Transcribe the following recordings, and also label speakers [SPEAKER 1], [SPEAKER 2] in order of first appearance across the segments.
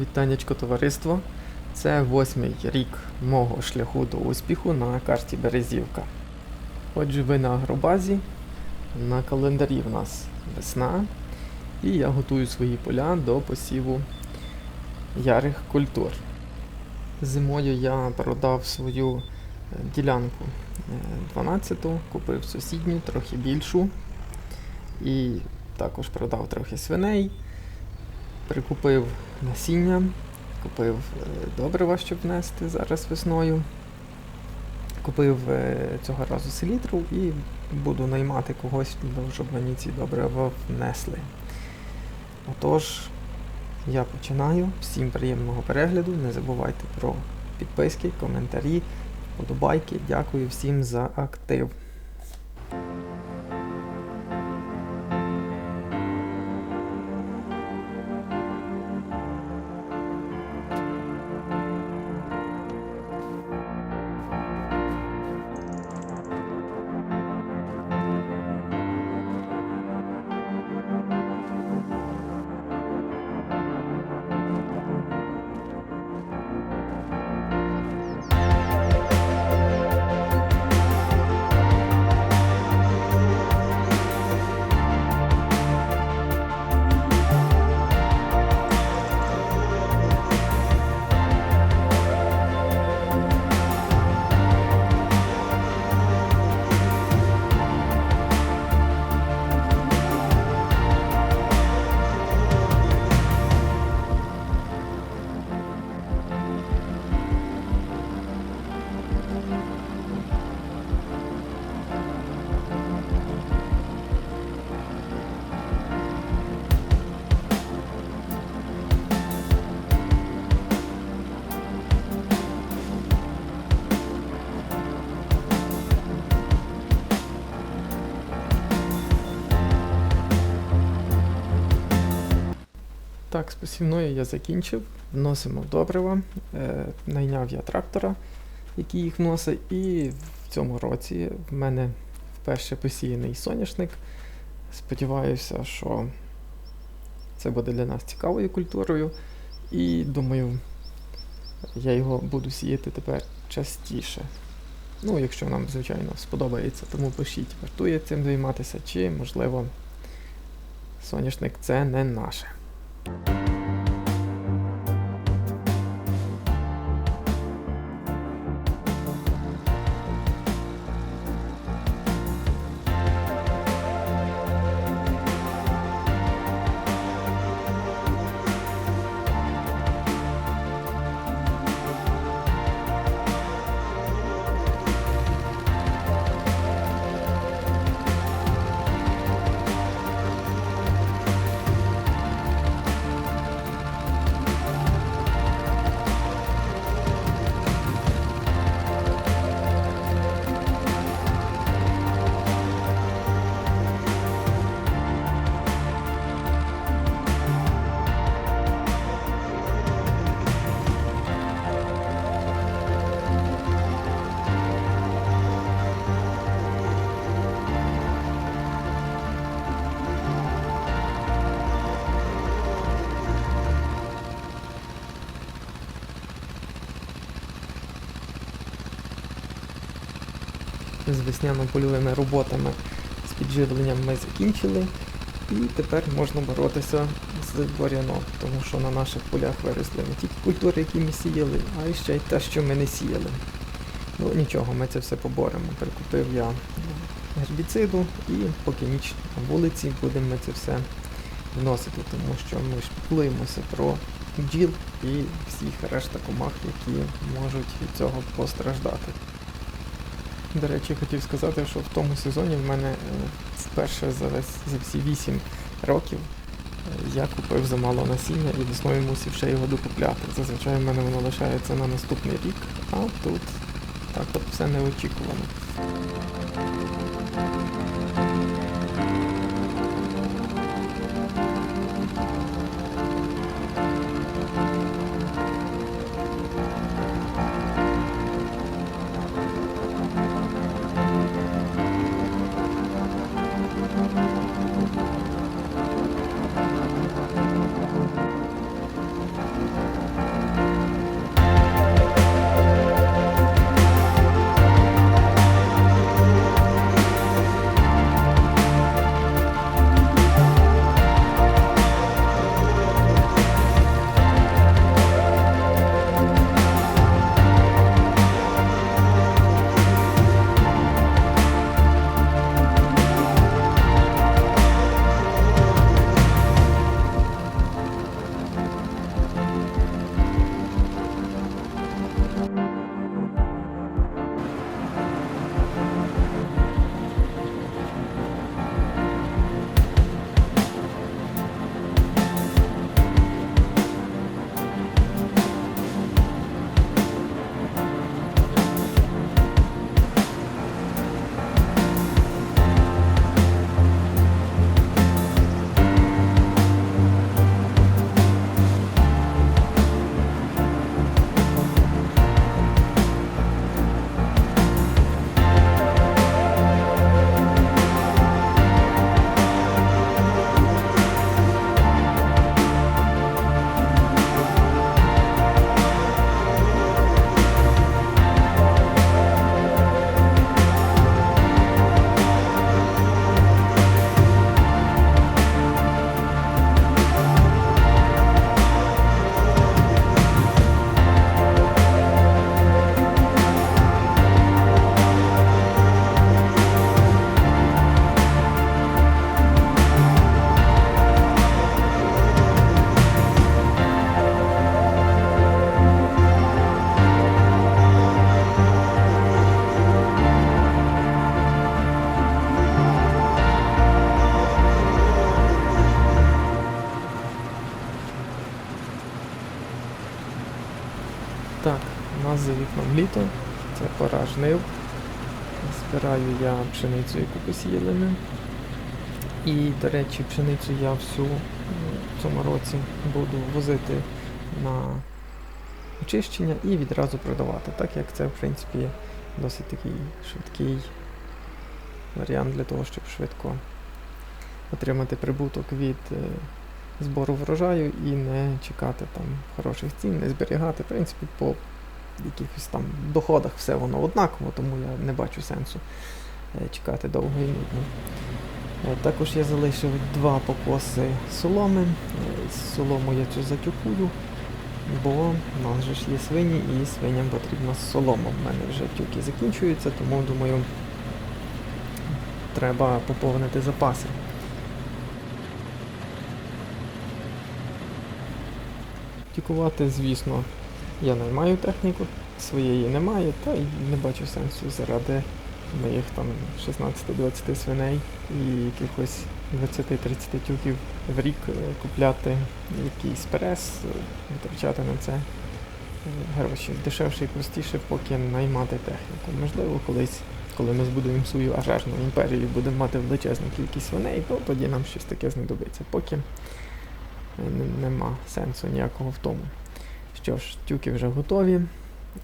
[SPEAKER 1] Вітаннячко товариство. Це восьмий рік мого шляху до успіху на карті Березівка. Отже, ви на агробазі. На календарі в нас весна. І я готую свої поля до посіву ярих культур. Зимою я продав свою е, ділянку е, 12-ту, купив сусідню, трохи більшу. І також продав трохи свиней. Прикупив насіння, купив е, добрива, щоб внести зараз весною. Купив е, цього разу селітру і буду наймати когось, щоб мені ці добрива внесли. Отож, я починаю. Всім приємного перегляду. Не забувайте про підписки, коментарі, подобайки. Дякую всім за актив. Так, з посівною я закінчив. Вносимо добрива. Е, найняв я трактора, який їх вносить. І в цьому році в мене вперше посіяний соняшник. Сподіваюся, що це буде для нас цікавою культурою. І думаю, я його буду сіяти тепер частіше. Ну, якщо нам, звичайно, сподобається, тому пишіть, вартує цим займатися, чи, можливо, соняшник це не наше. Bye. З весняно-польовими роботами з підживленням ми закінчили. І тепер можна боротися з буряном, тому що на наших полях виросли не тільки культури, які ми сіяли, а й ще й те, що ми не сіяли. Ну нічого, ми це все поборемо. Прикупив я гербіциду і поки ніч на вулиці будемо ми це все вносити, тому що ми ж піклуємося про бджіл і всіх решта комах, які можуть від цього постраждати. До речі, хотів сказати, що в тому сезоні в мене е, вперше за весь за всі 8 років е, я купив замало насіння і весною мусив ще його докупляти. Зазвичай в мене воно лишається на наступний рік, а тут так от все неочікувано. Літо, це пора жнив. Збираю я пшеницю, яку посіяли ми. І, до речі, пшеницю я всю в цьому році буду возити на очищення і відразу продавати, так як це, в принципі, досить такий швидкий варіант для того, щоб швидко отримати прибуток від е, збору врожаю і не чекати там хороших цін, не зберігати. В принципі, по якихось там доходах все воно однаково, тому я не бачу сенсу е, чекати довго і нудно. Е, Також я залишив два покоси соломи. Е, Солому я цю затюкую, бо в нас же ж є свині і свиням потрібна солома. В мене вже тюки закінчуються, тому думаю, треба поповнити запаси. Тюкувати, звісно, я наймаю техніку, своєї немає, та й не бачу сенсу заради моїх там 16-20 свиней і якихось 20-30 тюків в рік е, купляти якийсь прес, е, витрачати на це е, гроші. Дешевше і простіше, поки наймати техніку. Можливо, колись, коли ми збудуємо свою ажежну імперію, будемо мати величезну кількість свиней, то тоді нам щось таке знадобиться. Поки нема сенсу ніякого в тому. Що ж, тюки вже готові,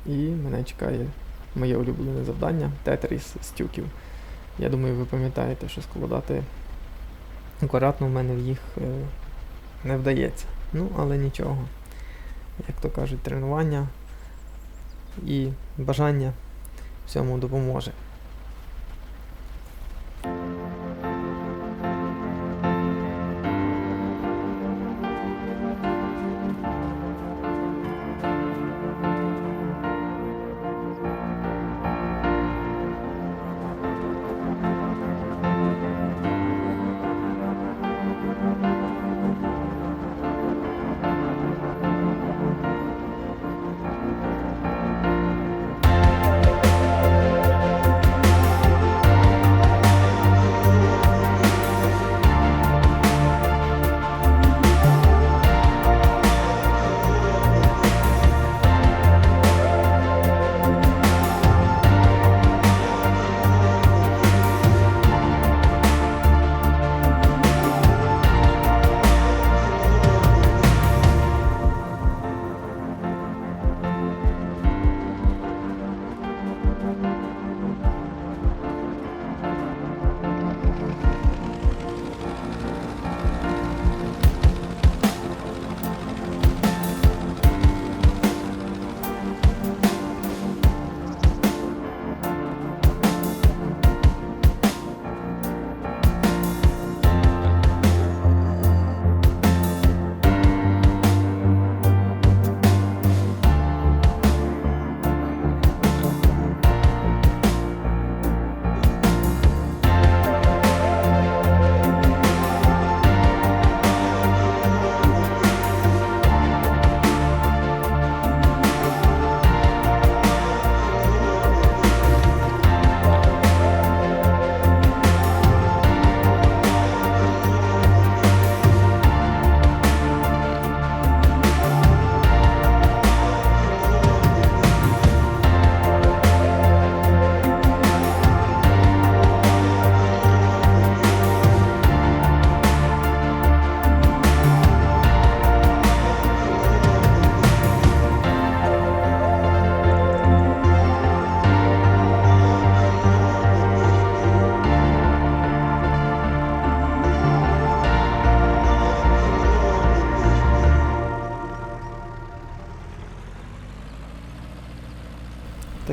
[SPEAKER 1] і мене чекає моє улюблене завдання тетріс з тюків. Я думаю, ви пам'ятаєте, що складати акуратно в мене їх е, не вдається. Ну, але нічого. Як то кажуть, тренування і бажання всьому допоможе.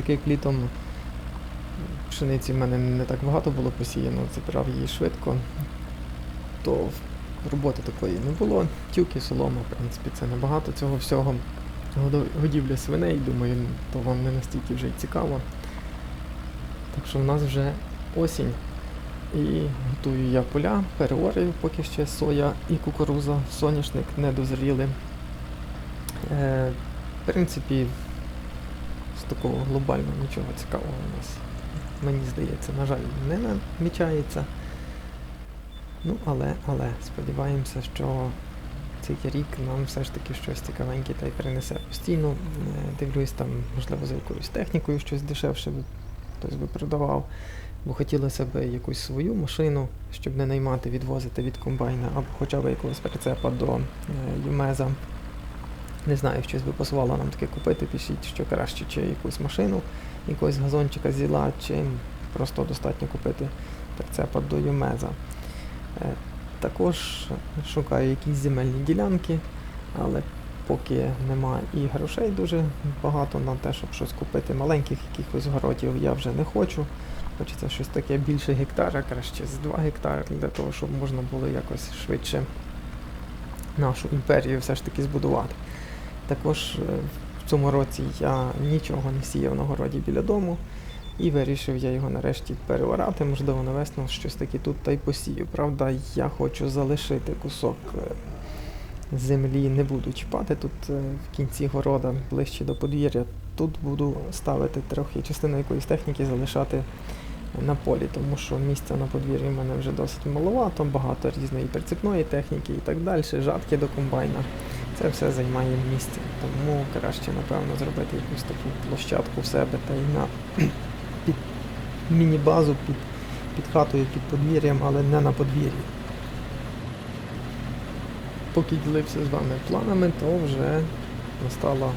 [SPEAKER 1] Так як літом пшениці в мене не так багато було посіяно, забирав її швидко, то роботи такої не було. Тюки, солома, в принципі, це небагато цього всього. Годівля свиней, думаю, то вам не настільки вже й цікаво. Так що в нас вже осінь. І готую я поля, переораю, поки ще соя і кукуруза, соняшник не дозріли. Е, в принципі, такого глобального нічого цікавого у нас, мені здається, на жаль, не намічається. Ну, але, але сподіваємося, що цей рік нам все ж таки щось цікавеньке та й принесе. Постійно е, дивлюсь там, можливо, за якоюсь технікою щось дешевше хтось би продавав. Бо хотілося б якусь свою машину, щоб не наймати, відвозити від комбайна, або хоча б якогось прицепа до е, Юмеза. Не знаю, щось би пасувало нам таке купити, пишіть, що краще, чи якусь машину, якогось газончика зіла, чи просто достатньо купити прицепа до Юмеза. Е, Також шукаю якісь земельні ділянки, але поки нема і грошей дуже багато на те, щоб щось купити. Маленьких якихось городів я вже не хочу. Хочеться щось таке більше гектара, краще з 2 гектари, для того, щоб можна було якось швидше нашу імперію все ж таки збудувати. Також е, в цьому році я нічого не сіяв на городі біля дому. І вирішив я його нарешті переорати, можливо, на весну щось таке тут та й посію. Правда, я хочу залишити кусок е, землі, не буду чіпати тут е, в кінці города, ближче до подвір'я. Тут буду ставити трохи частину якоїсь техніки, залишати на полі, тому що місця на подвір'ї в мене вже досить маловато, багато різної прицепної техніки і так далі, жатки до комбайна. Це все займає місце. Тому краще, напевно, зробити якусь таку площадку в себе та й на під міні-базу під, під хатою, під подвір'ям, але не на подвір'ї. Поки ділився з вами планами, то вже настала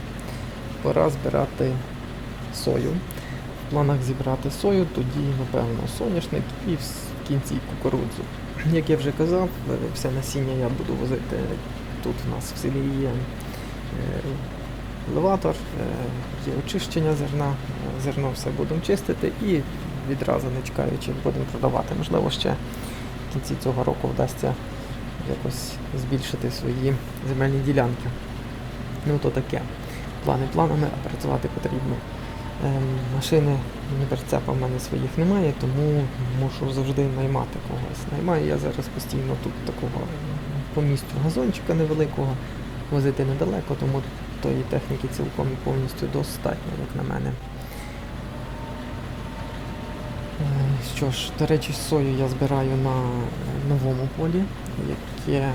[SPEAKER 1] пора збирати сою. В планах зібрати сою, тоді, напевно, соняшник і в кінці кукурудзу. Як я вже казав, все насіння я буду возити тут в нас в селі є е, елеватор, е, є очищення зерна, е, зерно все будемо чистити і відразу не чекаючи будемо продавати. Можливо, ще в кінці цього року вдасться якось збільшити свої земельні ділянки. Ну то таке. Плани планами, а працювати потрібно. Ем, машини ні прицепа в мене своїх немає, тому мушу завжди наймати когось. Наймаю я зараз постійно тут такого по місту газончика невеликого, возити недалеко, тому тої техніки цілком і повністю достатньо, як на мене. Е, Що ж, до речі, сою я збираю на новому полі, яке е,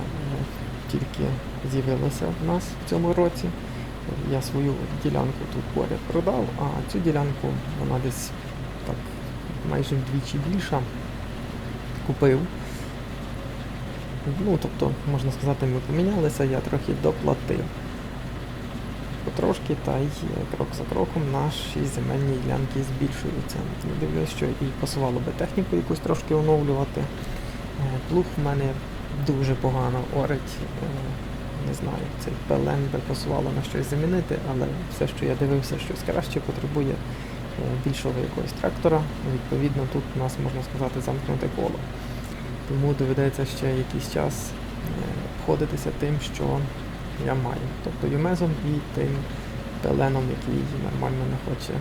[SPEAKER 1] тільки з'явилося в нас в цьому році. Я свою ділянку тут поряд продав, а цю ділянку вона десь так майже вдвічі більша. Купив. Ну, тобто, можна сказати, ми помінялися, я трохи доплатив. Потрошки та й крок за кроком наші земельні ділянки збільшуються. Я дивлюсь, що і пасувало би техніку якусь трошки оновлювати. Е, Плуг в мене дуже погано орить. Е, Не знаю, цей пелен би пасувало на щось замінити, але все, що я дивився, щось краще потребує е, більшого якогось трактора. Відповідно, тут у нас можна сказати замкнуте коло. Тому доведеться ще якийсь час е, обходитися тим, що я маю. Тобто юмезом і тим пеленом, який нормально не хоче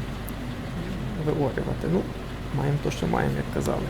[SPEAKER 1] виорювати. Ну, маємо то, що маємо, як казали.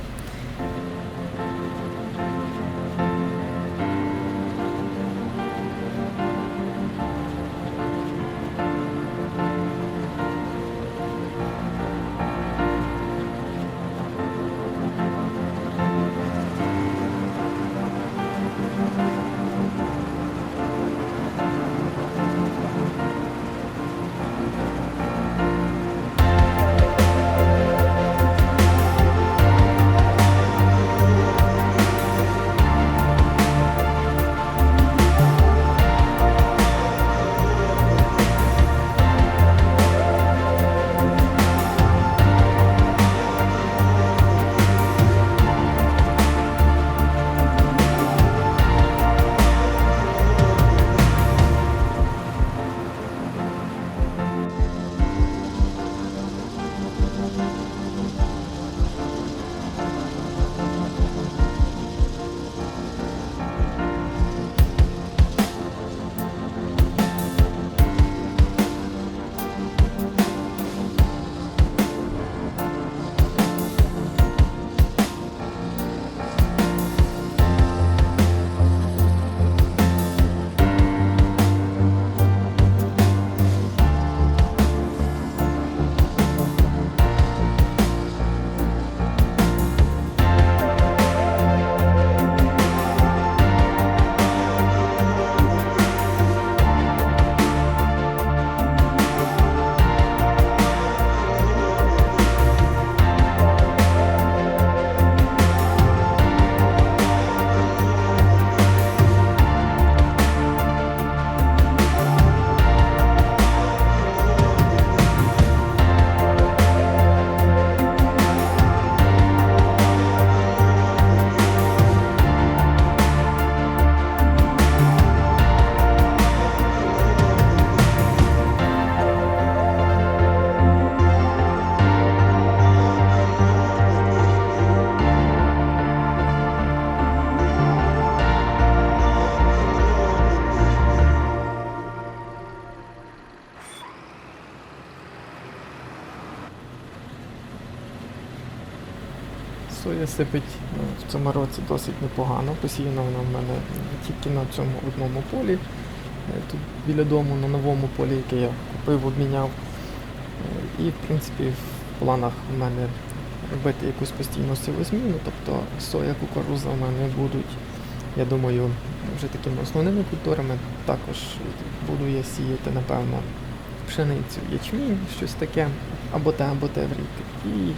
[SPEAKER 1] Сипить ну, в цьому році досить непогано. Посіяно вона в мене тільки на цьому одному полі. Е, Тут біля дому на новому полі, яке я купив, обміняв. Е, І в принципі в планах в мене робити якусь постійну сівозміну, тобто соя, кукуруза в мене будуть, я думаю, вже такими основними культурами. Також буду я сіяти, напевно, пшеницю, ячмінь, щось таке, або те, або те в рік. І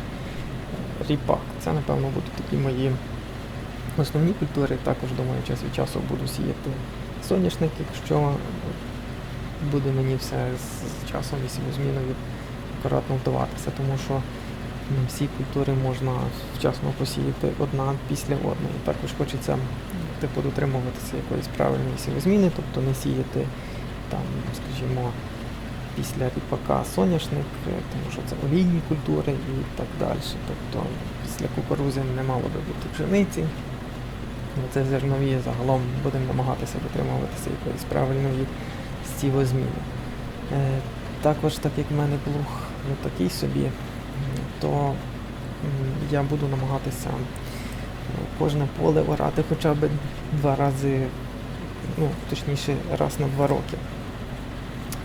[SPEAKER 1] ріпак. Це, напевно, будуть такі мої основні культури. Також, думаю, час від часу буду сіяти соняшник, якщо буде мені все з часом і сівозміною акуратно вдаватися, тому що м, всі культури можна вчасно посіяти одна після одної. Також хочеться типу дотримуватися якоїсь правильної сівозміни, тобто не сіяти там, скажімо, після ріпака соняшник, е, тому що це олійні культури і так далі. Тобто після кукурузи не мало би бути пшениці. Ну, Це зернові загалом будемо намагатися дотримуватися якоїсь правильної сівозміни. Е, також, так як в мене плуг ну, такий собі, то я буду намагатися е, кожне поле орати хоча б два рази, ну, точніше, раз на два роки.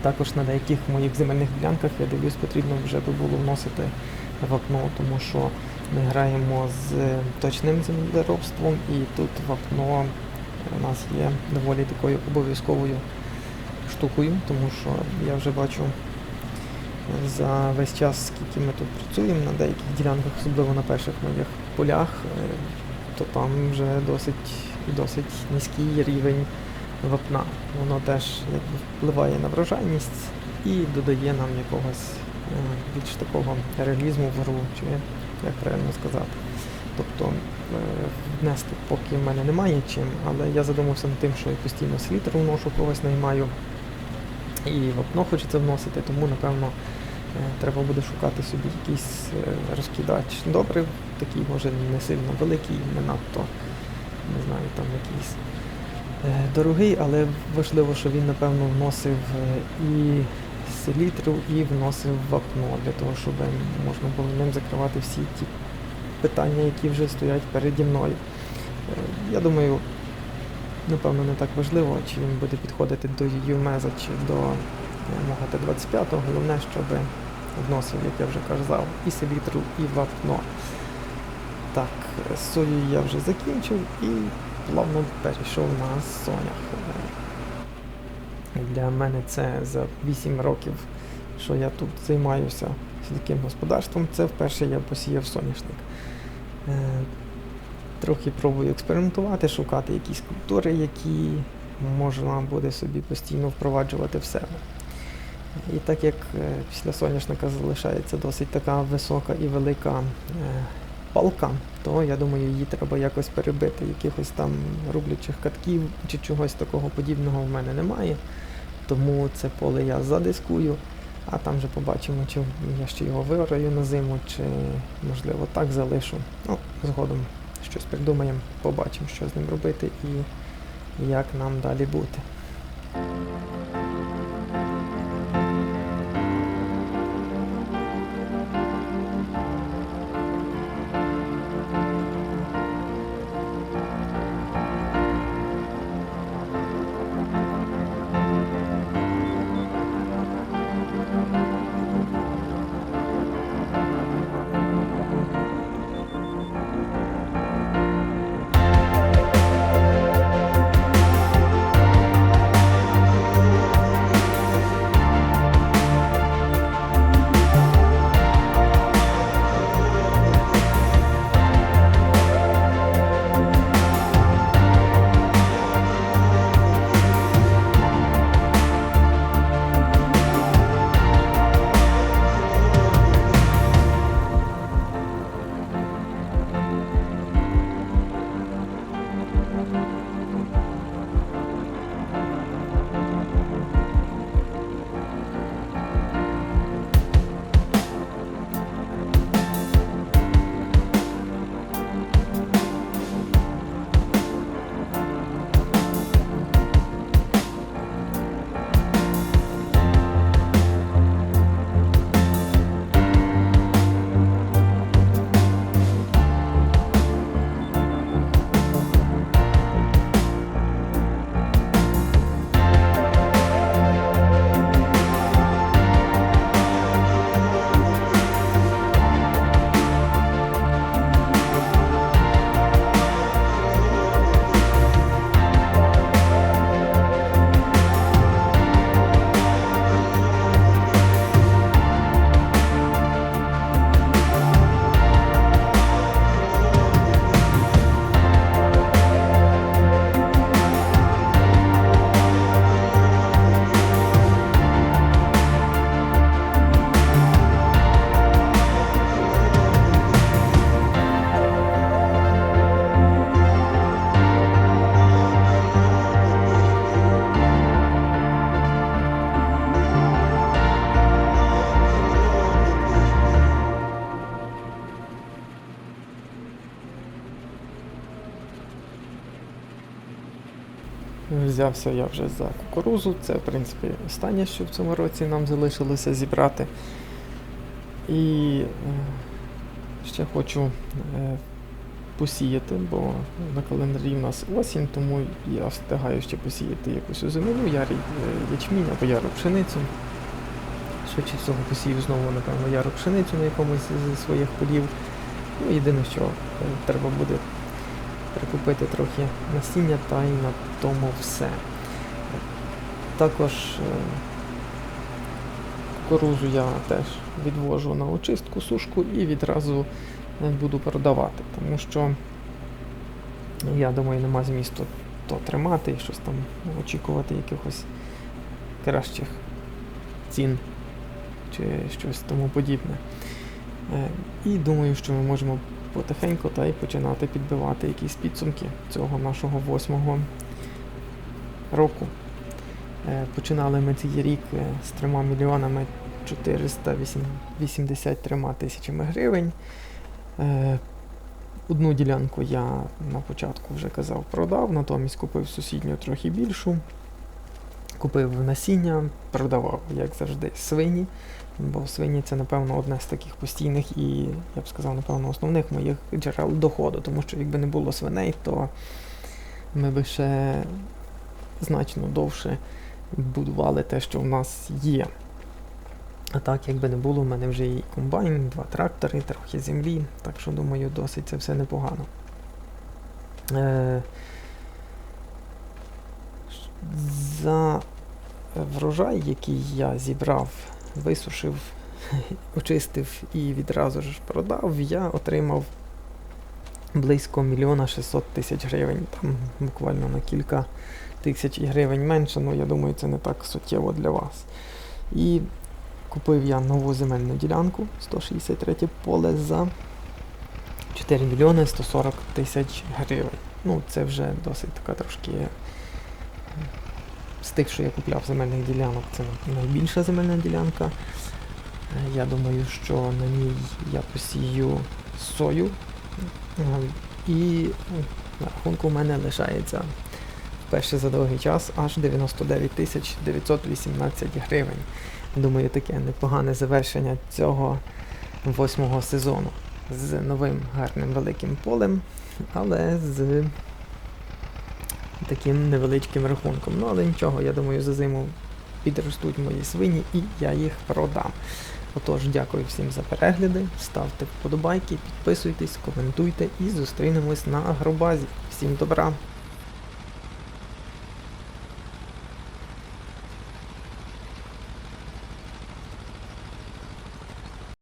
[SPEAKER 1] Також на деяких моїх земельних ділянках, я дивлюсь, потрібно вже би було вносити вапно, тому що ми граємо з точним землеробством, і тут вапно у нас є доволі такою обов'язковою штукою, тому що я вже бачу за весь час, скільки ми тут працюємо на деяких ділянках, особливо на перших моїх полях, е, то там вже досить, досить низький рівень вапна. Воно теж якби впливає на врожайність і додає нам якогось е, більш такого реалізму в гру, чи як правильно сказати. Тобто е, внести поки в мене немає чим, але я задумався над тим, що я постійно слітер вношу, когось наймаю. І вапно хочеться вносити, тому напевно е, треба буде шукати собі якийсь розкидач добрив, такий може не сильно великий, не надто, не знаю, там якийсь дорогий, але важливо, що він, напевно, вносив е, і селітру, і вносив вапно для того, щоб можна було ним закривати всі ті питання, які вже стоять переді мною. Е, Я думаю, напевно, не так важливо, чи він буде підходити до Юмеза чи до е, мого Т-25. Головне, щоб вносив, як я вже казав, і селітру, і вапно. Так, е, з соєю я вже закінчив і плавно перейшов на сонях. Для мене це за 8 років, що я тут займаюся таким господарством. Це вперше я посіяв соняшник. Е, Трохи пробую експериментувати, шукати якісь культури, які можна буде собі постійно впроваджувати в себе. І так як е, після соняшника залишається досить така висока і велика е, палка, то я думаю, її треба якось перебити. Якихось там рублячих катків чи чогось такого подібного в мене немає. Тому це поле я задискую, а там вже побачимо, чи я ще його виграю на зиму, чи можливо так залишу. Ну, згодом щось придумаємо, побачимо, що з ним робити і як нам далі бути. Взявся я вже за кукурузу. Це, в принципі, останнє, що в цьому році нам залишилося зібрати. І е, ще хочу е, посіяти, бо на календарі в нас осінь, тому я встигаю ще посіяти якусь озимину, ярий е, ячмінь або яру пшеницю. Швидше всього посію знову, напевно, яру пшеницю на якомусь зі своїх полів. Ну, єдине, що треба буде прикупити трохи насіння та й на тому все. Також е, кукурузу я теж відвожу на очистку, сушку і відразу е, буду продавати, тому що я думаю, нема змісту то тримати і щось там очікувати якихось кращих цін чи щось тому подібне. Е, І думаю, що ми можемо потихеньку та й починати підбивати якісь підсумки цього нашого восьмого року. Е, Починали ми цей рік е, з 3 мільйонами 483 тисячами гривень. Е, Одну ділянку я на початку вже казав продав, натомість купив сусідню трохи більшу. Купив насіння, продавав, як завжди, свині. Бо свині це, напевно, одне з таких постійних і, я б сказав, напевно, основних моїх джерел доходу. Тому що якби не було свиней, то ми би ще значно довше будували те, що в нас є. А так, якби не було, в мене вже і комбайн, два трактори, трохи землі. Так що, думаю, досить це все непогано. Е- за врожай, який я зібрав, висушив, очистив і відразу ж продав, я отримав близько мільйона 600 тисяч гривень. Там буквально на кілька тисяч гривень менше, але я думаю, це не так суттєво для вас. І купив я нову земельну ділянку 163 поле за 4 мільйони 140 тисяч гривень. Ну, це вже досить така трошки з тих, що я купляв земельних ділянок, це найбільша земельна ділянка. Е, Я думаю, що на ній я посію сою. Е, І ну, на рахунку в мене лишається вперше за довгий час аж 99 тисяч 918 гривень. Думаю, таке непогане завершення цього восьмого сезону з новим гарним великим полем, але з таким невеличким рахунком. Ну, але нічого, я думаю, за зиму підростуть мої свині і я їх продам. Отож, дякую всім за перегляди, ставте вподобайки, підписуйтесь, коментуйте і зустрінемось на агробазі. Всім добра!